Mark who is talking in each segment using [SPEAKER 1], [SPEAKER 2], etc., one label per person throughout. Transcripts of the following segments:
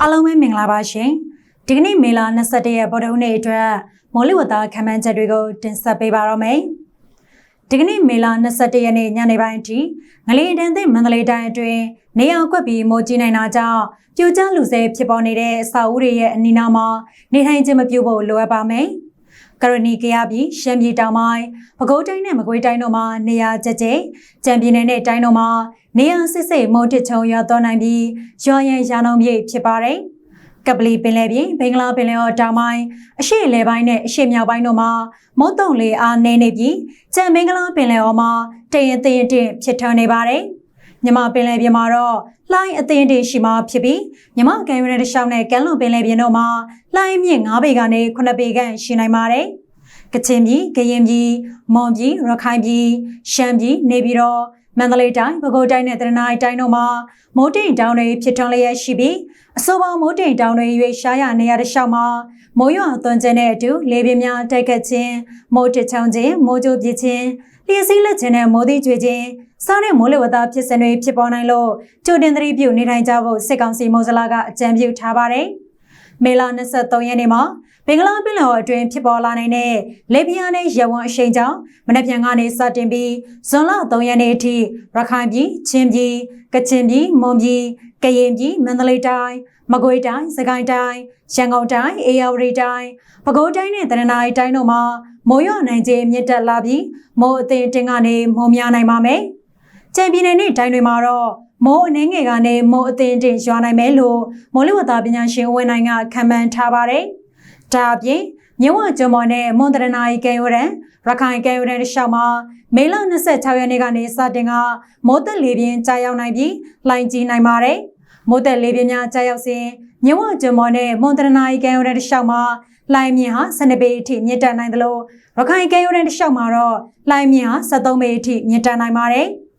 [SPEAKER 1] အားလုံးပဲမင်္ဂလာပါရှင်ဒီကနေ့မေလ21ရက်ဗုဒ္ဓဟူးနေ့အတွက်မော်လီဝတာခမ်းမန်းချက်တွေကိုတင်ဆက်ပေးပါရမယ်ဒီကနေ့မေလ21ရက်နေ့ညနေပိုင်းအထိငလေးတန်းသိမန္တလေးတိုင်းအတွင်းနေအောင်ကွက်ပြီးမိုးကြီးနိုင်တာကြောင့်ပြိုကျလူစဲဖြစ်ပေါ်နေတဲ့အစာအုပ်တွေရဲ့အနီးနားမှာနေထိုင်ခြင်းမပြုဖို့လိုအပ်ပါမယ် ကရဏီကရပြည်ရှမ်းပြည်တောင်ပိုင်းပဲခူးတိုင်းနဲ့မကွေးတိုင်းတို့မှာနေရာကျကျကြံပြည်နယ်နဲ့တိုင်းတို့မှာနေရာစစ်စစ်မုံတစ်ချုံရွာသွန်းနိုင်ပြီးရွာရန်ရာနှုံပြည့်ဖြစ်ပါတယ်ကပလီပင်လယ်ပြင်ဘင်္ဂလားပင်လယ်အော်တောင်ပိုင်းအရှေ့လေပိုင်းနဲ့အရှေ့မြောက်ပိုင်းတို့မှာမုတ်တုံလေအားနည်းနေပြီးကြံဘင်္ဂလားပင်လယ်အော်မှာတရင်တရင်တင်ဖြစ်ထွန်းနေပါတယ်မြမပင်လယ်ပြင်မှာတော့လှိုင်းအသင်းတင်ရှိမှဖြစ်ပြီးမြမကံရတဲ့တစ်လျှောက်နဲ့ကမ်းလွန်ပင်လယ်ပြင်တို့မှာလှိုင်းမြင့်9ပေကနေ9ပေခန့်ရှိနိုင်ပါတယ် ကချင်ပြည်ကရင်ပြည်မွန်ပြည်ရခိုင်ပြည်ရှမ်းပြည်နေပြည်တော်မန္တလေးတိုင်းပဲခူးတိုင်းနဲ့တရနာရီတိုင်းတို့မှာမိုးတိမ်တောင်တွေဖြစ်ထွန်းလျက်ရှိပြီးအဆိုပါမိုးတိမ်တောင်တွေရွေရှားရနေရတဲ့ရှောက်မှာမိုးရွာသွန်းခြင်းနဲ့အတူလေပြင်းများတိုက်ခတ်ခြင်းမိုးတချောင်းခြင်းမိုးကြိုပြခြင်းလျှက်စီးလက်ခြင်းနဲ့မိုးသီးကျွေခြင်းစားတဲ့မိုးလေဝသဖြစ်စဉ်တွေဖြစ်ပေါ်နိုင်လို့ကြိုတင်သတိပြုနေထိုင်ကြဖို့စစ်ကောင်စီမိုးစလာကအကြံပြုထားပါတယ်။ မေလ23ရက်နေ့မှာဘင်္ဂလားပင်လယ်အော်အတွင်းဖြစ်ပေါ်လာနိုင်တဲ့လေပြင်းနဲ့ရဝန်းအရှိန်ကြောင့်မနက်ဖြန်ကနေစတင်ပြီးဇွန်လ3ရက်နေ့အထိရခိုင်ပြည်ချင်းပြည်ကချင်ပြည်မွန်ပြည်ကရင်ပြည်မန္တလေးတိုင်းမကွေးတိုင်းစကိုင်းတိုင်းရန်ကုန်တိုင်းအေရဝတီတိုင်းပဲခူးတိုင်းနဲ့တရနာရီတိုင်းတို့မှာမိုးရွာနိုင်ခြင်းမြင့်တက်လာပြီးမိုးအသင်တင်ကနေမိုးများနိုင်ပါမယ်။ ကြံပြည်နယ်နဲ့တိုင်းတွေမှာတော့မိုးအနှင်းငယ်ကနေမိုးအသင်တင်ရွာနိုင်မယ်လို့မိုးလေဝသပညာရှင်ဝင်းနိုင်ကခန့်မှန်းထားပါတယ်။ဒါအပြင်မြဝကျွန်းပေါ်နဲ့မွန်တရနာရီကံရိုးရန်ရခိုင်ကံရိုးရန်တစ်လျှောက်မှာမေလ26ရက်နေ့ကနေစတင်ကမိုးသက်လေပြင်းကြာရောက်နိုင်ပြီးလှိုင်းကြီးနိုင်ပါတယ်။မိုးသက်လေပြင်းများကြာရောက်စဉ်မြဝကျွန်းပေါ်နဲ့မွန်တရနာရီကံရိုးရန်တစ်လျှောက်မှာလှိုင်းမြင့်ဟာ12ပေအထိမြင့်တက်နိုင်သလိုရခိုင်ကံရိုးရန်တစ်လျှောက်မှာတော့လှိုင်းမြင့်ဟာ73ပေအထိမြင့်တက်နိုင်ပါတယ်။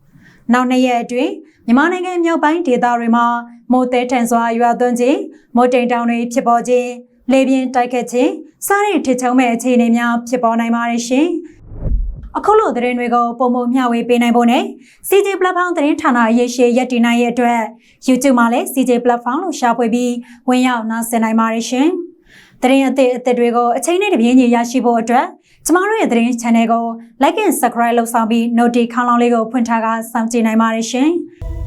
[SPEAKER 1] နောက်နှစ်ရက်အတွင်းမြန်မာနိုင်ငံမြောက်ပိုင်းဒေသတွေမှာမိုးသည်ထန်စွာရွာသွန်းခြင်းမိုးတိမ်တောင်တွေဖြစ်ပေါ်ခြင်းလေပြင်းတိုက်ခတ်ခြင်းစားတဲ့ထစ်ချုံမဲ့အခြေအနေများဖြစ်ပေါ်နိုင်ပါတယ်ရှင်။အခုလိုသတင်းတွေကိုပုံမမျှဝေပေးနိုင်ဖို့နဲ့ CJ Platform သတင်းဌာနရေးရှည်ရက်တည်နိုင်ရဲ့အတွက် YouTube မှာလည်း CJ Platform လို့ရှာဖွေပြီးဝင်ရောက်နားဆင်နိုင်ပါတယ်ရှင်။ သတင်းအသစ်အသစ်တွေကိုအချိန်နဲ့တပြေးညီရရှိဖို့အတွက်ကျမတို့ရဲ့သတင်း channel ကို like and subscribe လုပ်ဆောင်ပြီး notification ခေါင်းလောင်းလေးကိုဖွင့်ထားကစောင့်ကြည့်နိုင်ပါတယ်ရှင်။